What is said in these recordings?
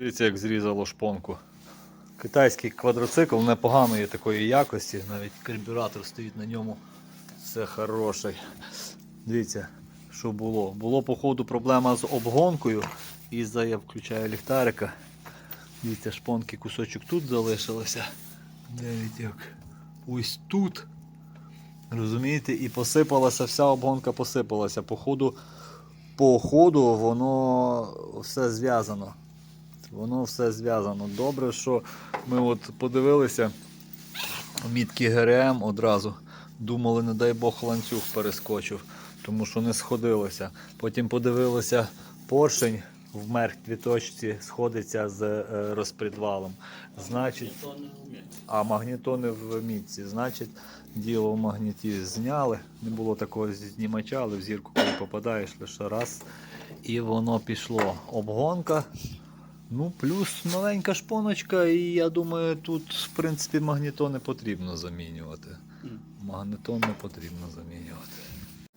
Дивіться, як зрізало шпонку. Китайський квадроцикл непоганої такої якості, навіть карбюратор стоїть на ньому. Все хороший. Дивіться, що було. Було, походу, проблема з обгонкою. І за я включаю ліхтарика. Дивіться, шпонки кусочок тут залишилося. Навіть як ось тут. Розумієте, і посипалася, вся обгонка посипалася. Походу, по ходу воно все зв'язано. Воно все зв'язано. Добре, що ми от подивилися мітки ГРМ одразу. Думали, не дай Бог ланцюг перескочив, тому що не сходилося. Потім подивилися поршень в мертвій точці сходиться з е, розпредвалом. Значить, а магнітони в мітці. Значить, діло в магніті зняли. Не було такого знімача, але в зірку, коли попадаєш лише раз. І воно пішло. Обгонка. Ну, плюс маленька шпоночка, і я думаю, тут, в принципі, магнітон не потрібно замінювати. Магнітон не потрібно замінювати.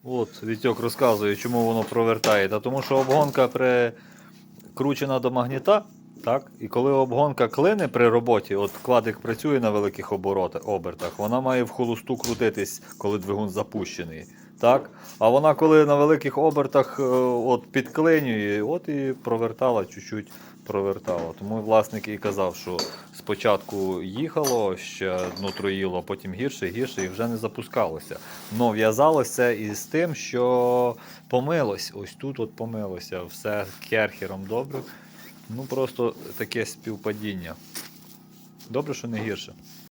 От, Вітьок розказує, чому воно провертає. Та тому що обгонка прикручена до магніта. Так? І коли обгонка клине при роботі, от кладик працює на великих оборотах, обертах, вона має в холосту крутитись, коли двигун запущений. Так? А вона коли на великих обертах е, от підклинює, от і провертала чуть-чуть провертала. Тому власник і казав, що спочатку їхало, ще дно троїло, потім гірше, гірше і вже не запускалося. Но в'язалося із тим, що помилось. Ось тут от помилося. Все керхером добре. Ну просто таке співпадіння. Добре, що не гірше.